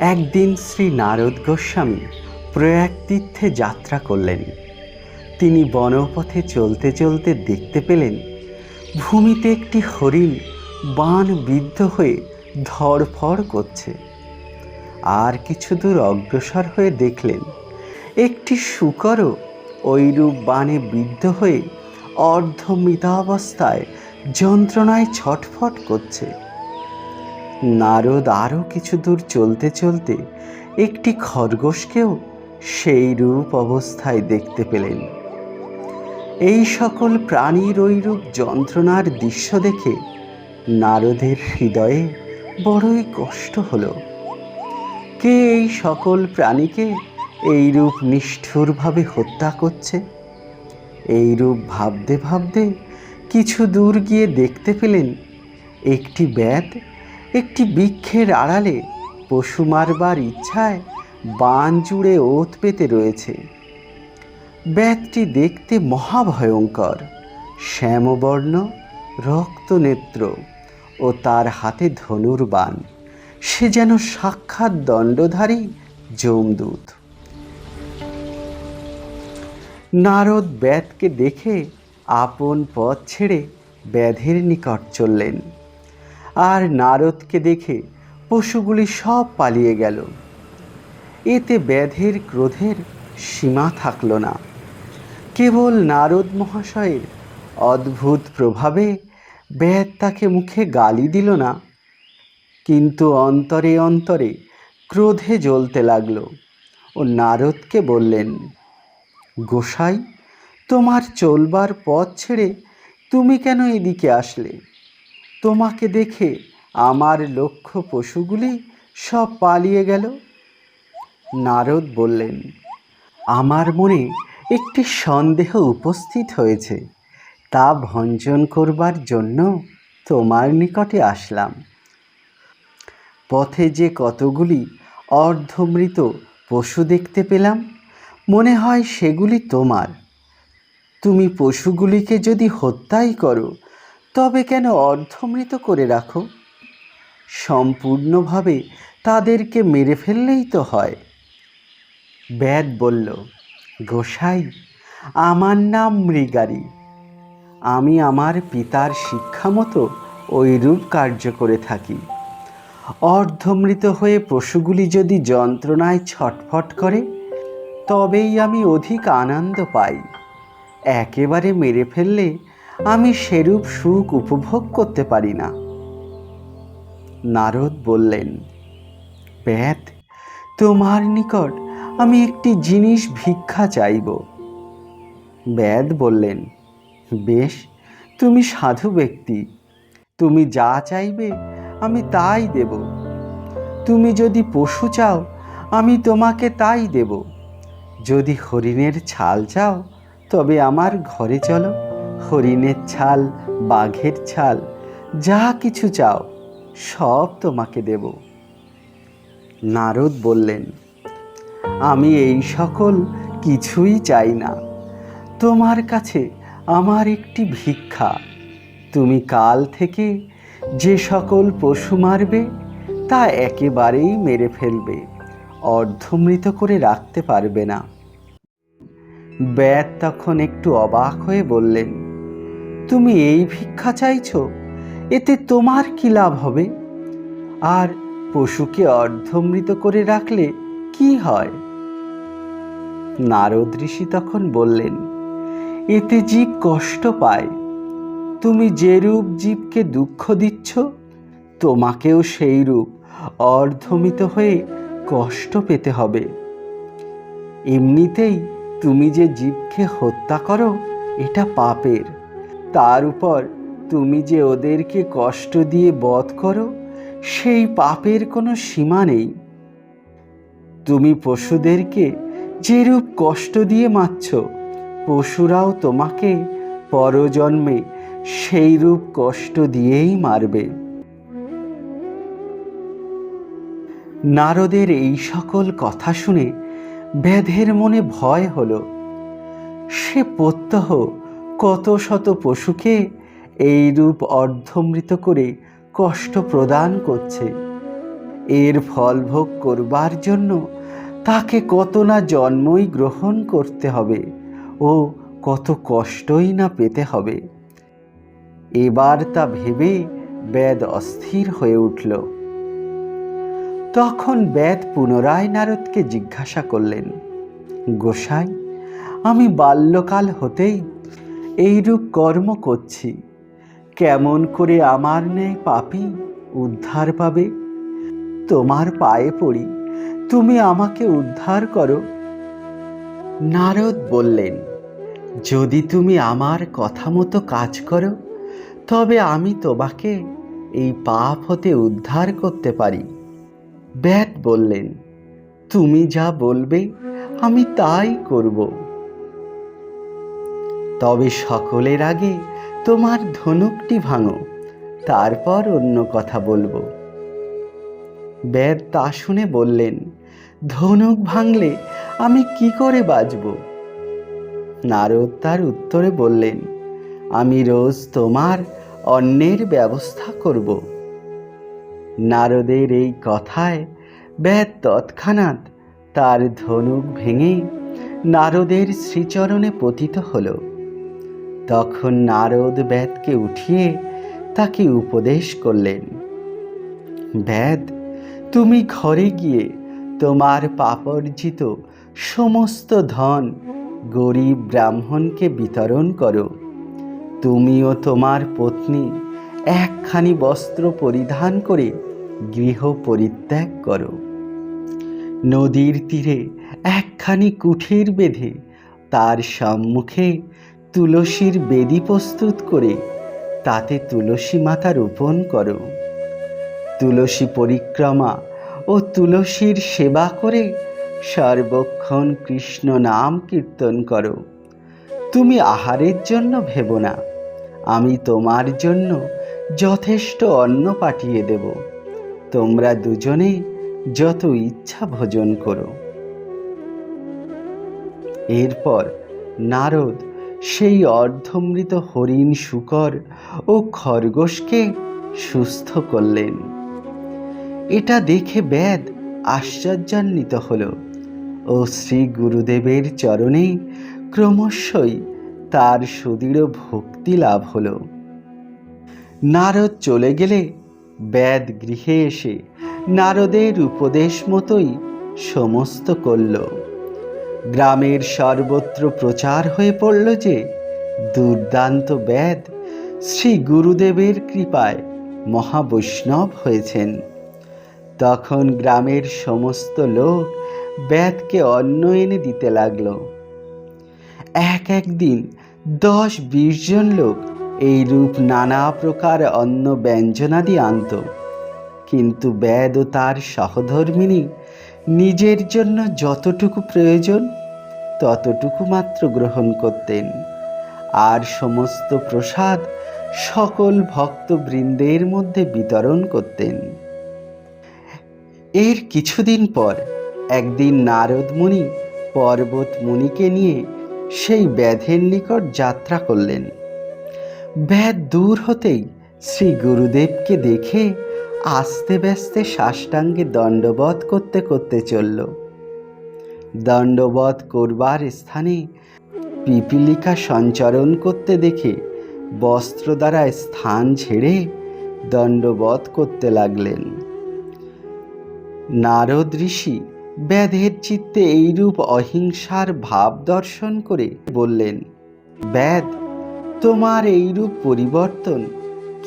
একদিন শ্রী নারদ গোস্বামী প্রয়াগ তীর্থে যাত্রা করলেন। তিনি বনপথে চলতে চলতে দেখতে পেলেন, ভূমিতে একটি হরিণ বান বিদ্ধ হয়ে ধড়ফড় করছে। আর কিছু দূর অগ্রসর হয়ে দেখলেন, একটি শুকরও ঐরূপ বানে বিদ্ধ হয়ে অর্ধমৃতাবস্থায় যন্ত্রণায় ছটফট করছে। নারদ আরও কিছু দূর চলতে চলতে একটি খরগোশকেও সেই রূপ অবস্থায় দেখতে পেলেন। এই সকল প্রাণীর ওইরূপ যন্ত্রণার দৃশ্য দেখে নারদের হৃদয়ে বড়ই কষ্ট হলো। কে এই সকল প্রাণীকে এইরূপ নিষ্ঠুরভাবে হত্যা করছে? এইরূপ ভাবতে ভাবতে কিছু দূর গিয়ে দেখতে পেলেন একটি ব্যাত একটি বৃক্ষের আড়ালে পশু মারবার ইচ্ছায় বান জুড়ে ওত পেতে রয়েছে। ব্যাতটি দেখতে মহাভয়ঙ্কর। শ্যামবর্ণ, রক্তনেত্র ও তার হাতে ধনুর বান। সে যেন সাক্ষাৎ দণ্ডধারী যমদূত। নারদ ব্যাধকে দেখে আপন পথ ছেড়ে ব্যাধের নিকট চললেন। আর নারদকে দেখে পশুগুলি সব পালিয়ে গেল। এতে ব্যাধের ক্রোধের সীমা থাকল না। কেবল নারদ মহাশয়ের অদ্ভুত প্রভাবে ব্যাধ তাকে মুখে গালি দিল না, কিন্তু অন্তরে অন্তরে ক্রোধে জ্বলতে লাগল ও নারদকে বললেন, গোসাই, তোমার চলবার পথ ছেড়ে তুমি কেন এদিকে আসলে? তোমাকে দেখে আমার লক্ষ্য পশুগুলি সব পালিয়ে গেল। নারদ বললেন, আমার মনে একটি সন্দেহ উপস্থিত হয়েছে। তা ভঞ্জন করবার জন্য তোমার নিকটে আসলাম। পথে যে কতগুলি অর্ধমৃত পশু দেখতে পেলাম, মনে হয় সেগুলি তোমার। তুমি পশুগুলিকে যদি হত্যাই করো তবে কেন অর্ধমৃত করে রাখো? সম্পূর্ণভাবে তাদেরকে মেরে ফেললেই তো হয়। ব্যাদ বলল, গোসাই, আমার নাম মৃগারি। আমি আমার পিতার শিক্ষা মতো ওইরূপ কার্য করে থাকি। অর্ধমৃত হয়ে পশুগুলি যদি যন্ত্রণায় ছটফট করে, তবেই আমি অধিক আনন্দ পাই। একেবারে মেরে ফেললে আমি সেরূপ সুখ উপভোগ করতে পারি না। নারদ বললেন ব্যাত তোমার নিকট আমি একটি জিনিস ভিক্ষা চাইব। ব্যাদ বললেন, বেশ, তুমি সাধু ব্যক্তি। তুমি যা চাইবে আমি তাই দেব। তুমি যদি পশু চাও, আমি তোমাকে তাই দেব। যদি হরিণের ছাল চাও, তবে আমার ঘরে চলো। হরিণের ছাল, বাঘের ছাল, যা কিছু চাও, সব তোমাকে দেব। নারদ বললেন, আমি এই সকল কিছুই চাই না। তোমার কাছে আমার একটি ভিক্ষা। তুমি কাল থেকে যে সকল পশু মারবে, তা একেবারেই মেরে ফেলবে, অর্ধমৃত করে রাখতে পারবে না। ব্যাত তখন একটু অবাক হয়ে বললেন তুমি এই ভিক্ষা চাইছ? এতে তোমার কি লাভ হবে? আর পশুকে অর্ধমৃত করে রাখলে কি হয়? নারদ ঋষি তখন বললেন, এতে জীব কষ্ট পায়। তুমি যে রূপ জীবকে দুঃখ দিচ্ছ, তোমাকেও সেই রূপ অর্ধমিত হয়ে কষ্ট পেতে হবে। এমনিতেই তুমি যে জীবকে হত্যা করো, এটা পাপের। তার উপর তুমি যে ওদেরকে কষ্ট দিয়ে বধ করো, সেই পাপের কোনো সীমা নেই। তুমি পশুদেরকে যেরূপ কষ্ট দিয়ে মারছ, পশুরাও তোমাকে পরজন্মে সেই রূপ কষ্ট দিয়েই মারবে। নারদের এই সকল কথা শুনে ব্যাধের মনে ভয় হলো। সে প্রত্যহ কত শত পশুকে এই রূপ অর্ধমৃত করে কষ্ট প্রদান করছে। এর ফল ভোগ করবার জন্য তাকে কত না জন্মই গ্রহণ করতে হবে ও কত কষ্টই না পেতে হবে। এবার তা ভেবে বেদ অস্থির হয়ে উঠল। তখন বেদ পুনরায় নারদকে জিজ্ঞাসা করলেন, গোসাই, আমি বাল্যকাল হতেই এইরূপ কর্ম করছি। কেমন করে আমার ন্যায় পাপি উদ্ধার পাবে? তোমার পায়ে পড়ি, তুমি আমাকে উদ্ধার করো। নারদ বললেন, যদি তুমি আমার কথা মতো কাজ করো, তবে আমি তোমাকে এই পাপ হতে উদ্ধার করতে পারি। ব্যাট বললেন, তুমি যা বলবে আমি তাই করব। তবে সকলের আগে তোমার ধনুকটি ভাঙো, তারপর অন্য কথা বলব। বেদ তা শুনে বললেন, ধনুক ভাঙলে আমি কি করে বাঁচব নারদ তার উত্তরে বললেন, আমি রোজ তোমার অন্যের ব্যবস্থা করব। নারদের এই কথায় বেদ তৎক্ষণাৎ তার ধনুক ভেঙে নারদের শ্রীচরণে পতিত হল। তখন নারদ বেদকে উঠিয়ে তাকে উপদেশ করলেন, বেদ, তুমি ঘরে গিয়ে তোমার পাপর্জিত সমস্ত ধন গরিব ব্রাহ্মণকে বিতরণ করো। তুমিও তোমার পত্নী একখানি বস্ত্র পরিধান করে গৃহ পরিত্যাগ করো। নদীর তীরে একখানি কুঠির বেঁধে তার সম্মুখে তুলসীর বেদি প্রস্তুত করে তাতে তুলসী মাতা রোপণ করো। তুলসী পরিক্রমা ও তুলসীর সেবা করে সর্বক্ষণ কৃষ্ণ নাম কীর্তন করো। তুমি আহারের জন্য ভেবো না, আমি তোমার জন্য যথেষ্ট অন্ন পাঠিয়ে দেব। তোমরা দুজনে যত ইচ্ছা ভোজন করো। এরপর নারদ সেই অর্ধমৃত হরিণ শুকর ও খরগোশকে সুস্থ করলেন। এটা দেখে বেদ আশ্চর্যান্বিত হল ও শ্রী গুরুদেবের চরণে ক্রমশই তার সুদৃঢ় ভক্তি লাভ হল। নারদ চলে গেলে বেদ গৃহে এসে নারদের উপদেশ মতোই সমস্ত করল। গ্রামের সর্বত্র প্রচার হয়ে পড়ল যে দুর্দান্ত বেদ শ্রী গুরুদেবের কৃপায় মহাবৈষ্ণব হয়েছেন। তখন গ্রামের সমস্ত লোক বেদকে অন্ন এনে দিতে লাগল। এক একদিন দশ বিশ জন লোক এই রূপ নানা প্রকার অন্ন ব্যঞ্জনাদি আনত। কিন্তু বেদ ও তার সহধর্মিনী নিজের জন্য যতটুকু প্রয়োজন, ততটুকু মাত্র গ্রহণ করতেন। আর সমস্ত প্রসাদ সকল ভক্তবৃন্দের মধ্যে বিতরণ করতেন। এর কিছুদিন পর একদিন নারদ মুনি পর্বত মুনিকে নিয়ে সেই ব্যাধের নিকট যাত্রা করলেন। ব্যাধ দূর হতেই শ্রী গুরুদেবকে দেখে আস্তে ব্যস্তে সাষ্টাঙ্গে দণ্ডবধ করতে করতে চলল। দণ্ডবধ করবার স্থানে পিপিলিকা সঞ্চরণ করতে দেখে বস্ত্র দ্বারা স্থান ছেড়ে দণ্ডবধ করতে লাগলেন। নারদ ঋষি ব্যাধের চিত্তে এইরূপ অহিংসার ভাব দর্শন করে বললেন ব্যাধ তোমার এইরূপ পরিবর্তন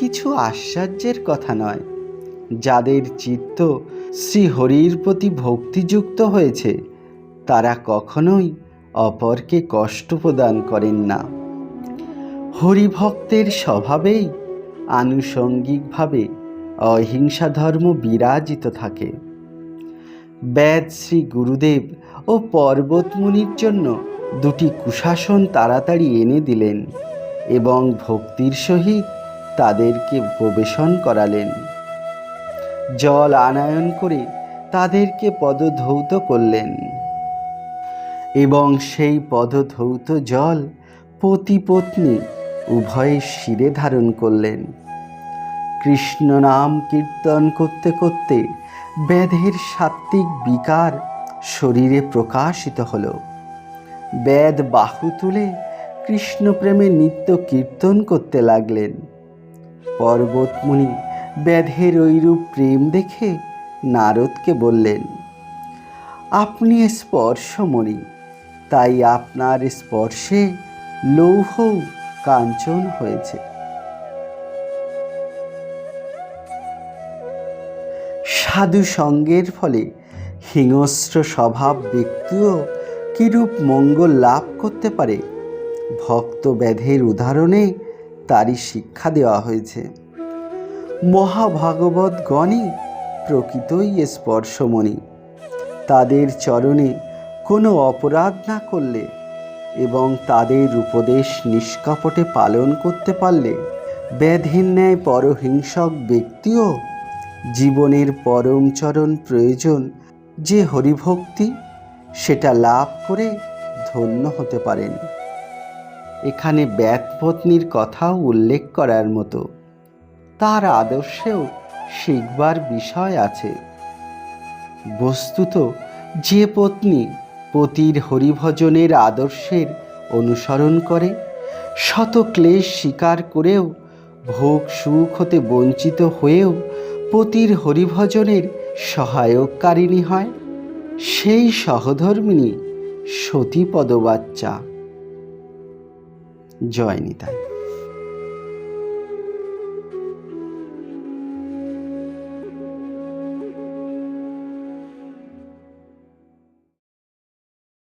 কিছু আশ্চর্যের কথা নয়। যাদের চিত্ত শ্রীহরির প্রতি ভক্তিযুক্ত হয়েছে, তারা কখনোই অপরকে কষ্ট প্রদান করেন না। হরিভক্তের স্বভাবেই আনুষঙ্গিকভাবে অহিংসা ধর্ম বিরাজিত থাকে। ব্যাদ শ্রী গুরুদেব ও পর্বতমুনির জন্য দুটি কুশাসন তাড়াতাড়ি এনে দিলেন এবং ভক্তির সহিত তাদেরকে প্রবেশন করালেন। জল আনায়ন করে তাদেরকে পদধৌত করলেন। এবং সেই পদধৌত জল পতি পত্নী উভয়ে শিরে ধারণ করলেন। কৃষ্ণ নাম কীর্তন করতে করতে ব্যাধের সাত্ত্বিক বিকার শরীরে প্রকাশিত হল। বেদ বাহু তুলে কৃষ্ণপ্রেমে নিত্য কীর্তন করতে লাগলেন। পর্বতমুনি ব্যাধের ঐরূপ প্রেম দেখে নারদকে বললেন, আপনি স্পর্শমণি, তাই আপনার স্পর্শে লৌহ কাঞ্চন হয়েছে। সাধু সঙ্গের ফলে হিংস্র স্বভাব ব্যক্তিও কিরূপ মঙ্গল লাভ করতে পারে, ভক্ত ব্যাধের উদাহরণে তারই শিক্ষা দেওয়া হয়েছে। মহাভাগবত গণে প্রকৃতই স্পর্শমণি। তাদের চরণে কোনো অপরাধ না করলে এবং তাদের উপদেশ নিষ্কপটে পালন করতে পারলে ব্যাধের ন্যায় পরহিংসক ব্যক্তিও জীবনের পরম চরণ প্রয়োজন যে হরিভক্তি, সেটা লাভ করে ধন্য হতে পারেন। এখানে ব্যাতপত্নীর কথাও উল্লেখ করার মতো তার আদর্শেও শিখবার বিষয় আছে। বস্তুত যে পত্নী পতির হরিভজনের আদর্শের অনুসরণ করে, শত ক্লেশ স্বীকার করেও, ভোগ সুখ হতে বঞ্চিত হয়েও পতির হরিভজনের সহায়ককারিণী হয়, সেই সহধর্মিণী সতীপদবাচ্চা। জয় নিতাই।